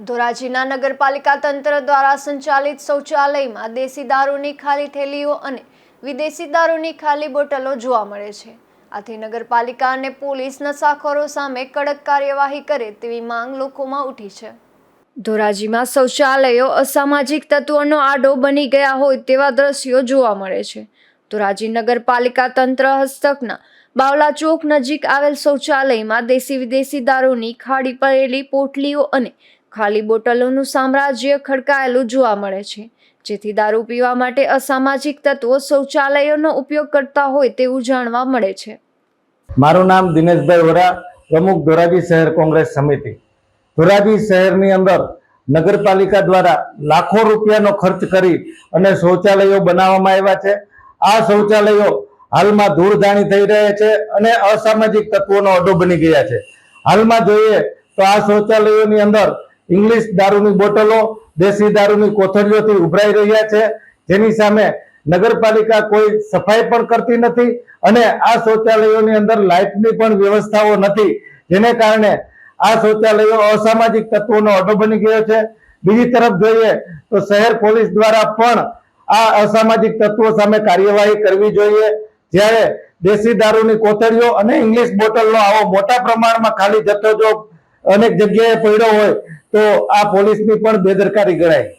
ધોરાજીના નગરપાલિકા તંત્ર દ્વારા સંચાલિત શૌચાલયમાં દેશી દારૂની ખાલી થેલીઓ અને વિદેશી દારૂની ખાલી બોટલો જોવા મળે છે. આથી નગરપાલિકા અને પોલીસ નશાખોરો સામે કડક કાર્યવાહી કરે તેવી માંગ લોકોમાં ઉઠી છે. ધોરાજીમાં શૌચાલયો અસામાજિક તત્વોનો આડો બની ગયા હોય તેવા દ્રશ્યો જોવા મળે છે. ધોરાજી નગરપાલિકા તંત્ર હસ્તકના બાવલા ચોક નજીક આવેલ શૌચાલયમાં દેશી વિદેશી દારૂની ખાડી પડેલી પોટલીઓ અને ખાલી બોટલોનું સામ્રાજ્ય ખડકાયેલું જોવા મળે છે. જેથી દારૂ પીવા માટે અસામાજિક તત્વો શૌચાલયોનો ઉપયોગ કરતા હોય તેવું જાણવા મળે છે. મારું નામ દિનેશભાઈ વરા, પ્રમુખ ધોરાજી શહેર કોંગ્રેસ સમિતિ. ધોરાજી શહેરની અંદર નગરપાલિકા દ્વારા લાખો રૂપિયાનો ખર્ચ કરી અને શૌચાલયો બનાવવામાં આવ્યા છે. આ શૌચાલયો હાલમાં ધૂળધાણી થઈ રહ્યા છે અને અસામાજિક તત્વોનો અડો બની ગયા છે. હાલમાં જોઈએ તો આ શૌચાલયોની અંદર ઇંગ્લિશ દારૂની બોટલો, દેશી દારૂની કોથળીઓથી ઉભરાઈ રહ્યા છે. જેની સામે નગરપાલિકા કોઈ સફાઈ પણ કરતી નથી અને આ શૌચાલયોની અંદર લાઇટની પણ વ્યવસ્થાઓ નથી. જેને કારણે આ શૌચાલયો અસામાજિક તત્વોનો અડ્ડો બની ગયો છે. બીજી તરફ જોઈએ તો શહેર પોલીસ દ્વારા પણ આ અસામાજિક તત્વો સામે કાર્યવાહી કરવી જોઈએ. જ્યારે દેશી દારૂની કોથળીઓ અને ઇંગ્લિશ બોટલનો આવો મોટા પ્રમાણમાં ખાલી જથ્થો જો અનેક જગ્યાએ પડ્યો હોય તો આ પોલીસની પણ બેદરકારી ગણાય.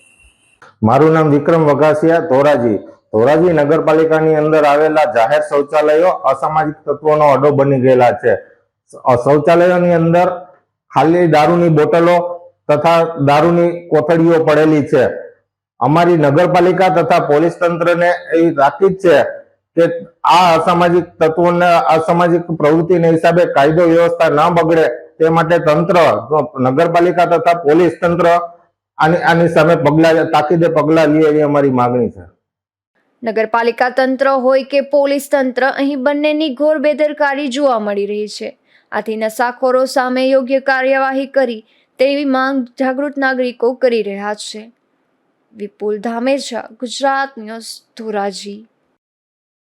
મારું નામ વિક્રમ વઘાસિયા ધોરાજી. ધોરાજી નગરપાલિકાની અંદર આવેલા જાહેર શૌચાલયો અસામાજિક તત્વોનો અડો બની ગયેલા છે. શૌચાલયોની અંદર ખાલી દારૂની બોટલો તથા દારૂની કોથળીઓ પડેલી છે. અમારી નગરપાલિકા તથા પોલીસ તંત્રને એ તાકીદ છે કે આ અસામાજિક તત્વોને અસામાજિક પ્રવૃત્તિને હિસાબે કાયદો વ્યવસ્થા ન બગડે તે માટે તંત્ર નગરપાલિકા તથા પોલીસ તંત્ર આની આની સામે પગલા તાકીદે પગલા લે એવી અમારી માગણી છે. નગરપાલિકા તંત્ર હોય કે પોલીસ તંત્ર, અહીં બંનેની ઘોર બેદરકારી જોવા મળી રહી છે. આથી નશાખોરો સામે યોગ્ય કાર્યવાહી કરી તેવી માંગ જાગૃત નાગરિકો કરી રહ્યા છે. વિપુલ ધામેચા, ગુજરાત ન્યૂઝ ધોરાજી.